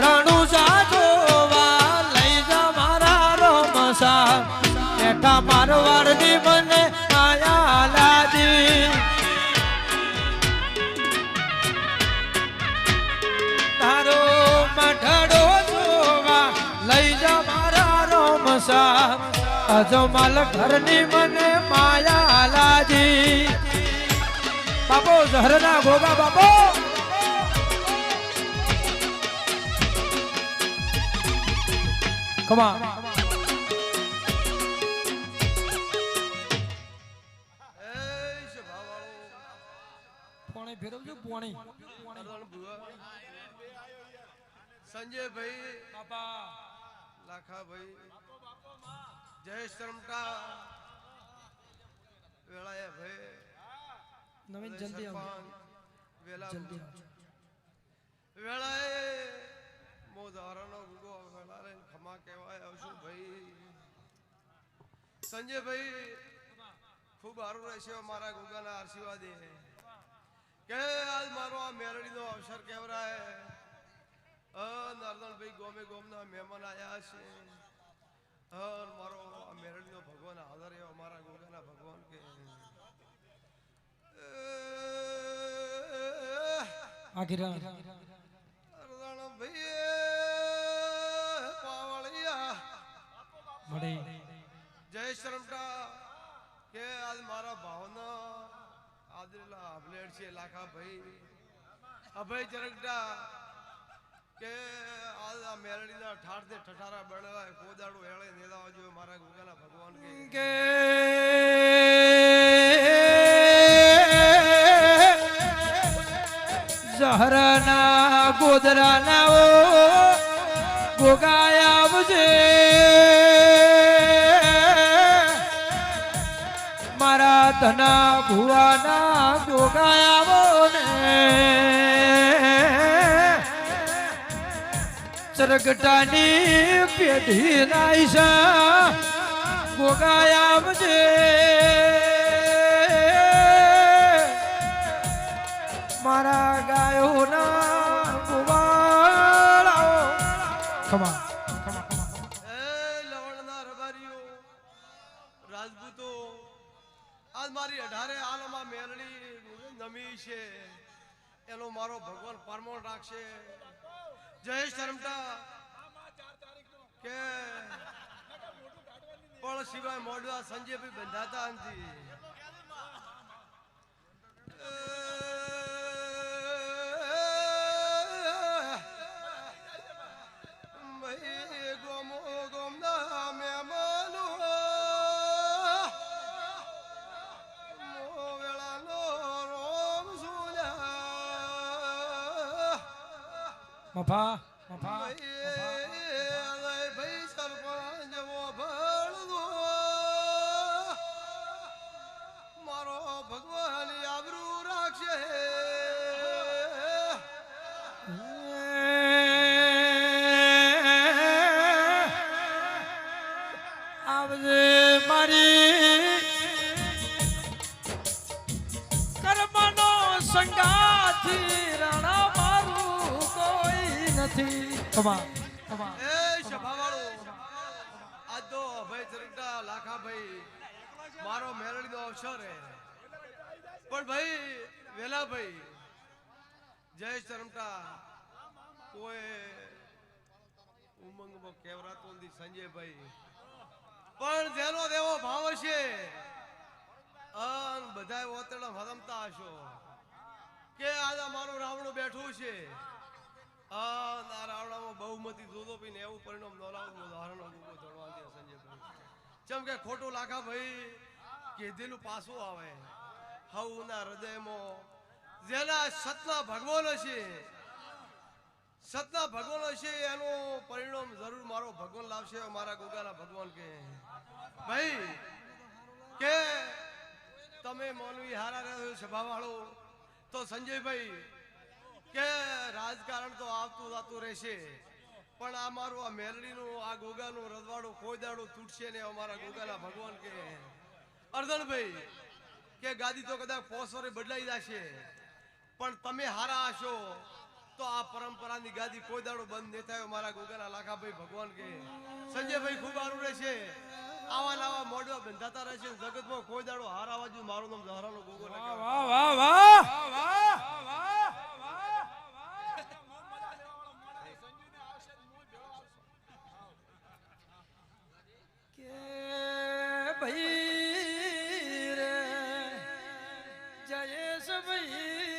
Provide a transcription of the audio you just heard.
રણુજા જોવા લઈ જા મારા રોમસા એઠા મારવાડની મને માયા લાદી તારો મઠડો જોવા લઈ જા મારા રોમસા અજમાલ ઘરની મને માયા લાદી બાપો ઝરના ગોગા બાપો. Come on. પોણે ફેરવજો પોણે. સંજયભાઈ બાપા. લાખાભાઈ જયેશ રમટા વેળાએ ભાઈ નવીન જલ્દી આવજો. વેલા જલ્દી આવજો. વેળાએ મો ધારાનો ગુગો વેળાએ ખમા કહેવાય આવશું ભાઈ સંજયભાઈ ખૂબ સારું રહેશે મારા ગુગાના આશીર્વાદે. કે આજ મારો આ મેરડીનો અવસર કેવરાય અ નારદણભાઈ ગોમે ગોમના મહેમાન આવ્યા છે. મારો આ મેરડીનો ભગવાન આદર એવા મારા ગુગાના ભગવાન કે. આગીરા અરદાણભાઈ પાવળિયા. મળે. મારા ભાવના આદરેલા અભલેડ છે લાખા ભાઈ. અભય જરગડા કે આ મેરડીના ઠાઠ તે ઠઠારા બનવાય કોદાડું એળે નેદાવા મારા ગુગાના ભગવાન કે. ઝહરના ગોદરાના ગોગાયા આવજે. ધના ભુવાના ગોગાયા આવો ને. ચરગટાની પેઢી નાઈશા ગોગાયા આવજે. મારા ગાયોના ગોવાળાઓ ખમા આજ મારી અઢારે આલમાં મેલડી નમી છે. એનો મારો ભગવાન પરમોણ રાખશે. જય શરમટા. કે પણ સિવાય મોડવા સંજયભાઈ બંધાતા નથી. મફા મફા ભાઈ સરપંચ ભળવો મારો ભગવાન આબરૂ રાખશે આવજે મારી કર્મનો સંગાથી. આજ તો ભાઈ ચરગડા લાખાભાઈ મારો મેલડીનો અવસર હે. પણ ભાઈ વેલાભાઈ જય ચરમટા. કોઈ ઉમંગમાં કેવરાતો નથી સંજયભાઈ પણ જેનો દેવો ભાવ છે અન બધાય ઓતરડા હરમતા હશો. કે આજે મારું રાવણું બેઠું છે. આ નારાવણામાં બહુમતી દૂધો પીને એવું પરિણામ નોલાવું ઉદાહરણ ધડવા દે સંજયભાઈ ચમ કે ખોટું લાખા ભાઈ કીધેલું પાછું આવે, હવના હૃદયમાં. જેના સતના ભગવાન હશે, સતના ભગવાન હશે, એનું પરિણામ જરૂર મારો ભગવાન લાવશે, મારા ગોગાના ભગવાન કે. ભાઈ, કે તમે મૌલવી હારા રહ્યો સભાવાળો, તો સંજયભાઈ રાજકારણ તો આવતું જતું રહેશે. પણ આ મારું આ મેલડીનું આ ગોગાનું રજવાડું કોઈ દાડું તૂટશે ને અમારા ગોગાના ભગવાન કે. અર્ધણભાઈ કે ગાદી તો કદાચ પોસવરે બદલાઈ જશે. પણ તમે હારા હશો, તો આ પરંપરાની ગાદી કોઈ દાડો બંધ નહીં થાય મારા ગોગાના લાખાભાઈ ભગવાન કે. સંજયભાઈ ખૂબ સારું રહેશે. આવા નવા મોઢવા બંધાતા રહેશે. જગતમાં કોઈ દાડો હારા જોઈએ મારું નામ જહરાનો ગોગો વાહ વાહ વાહ વાહ. જયેશ ભાઈ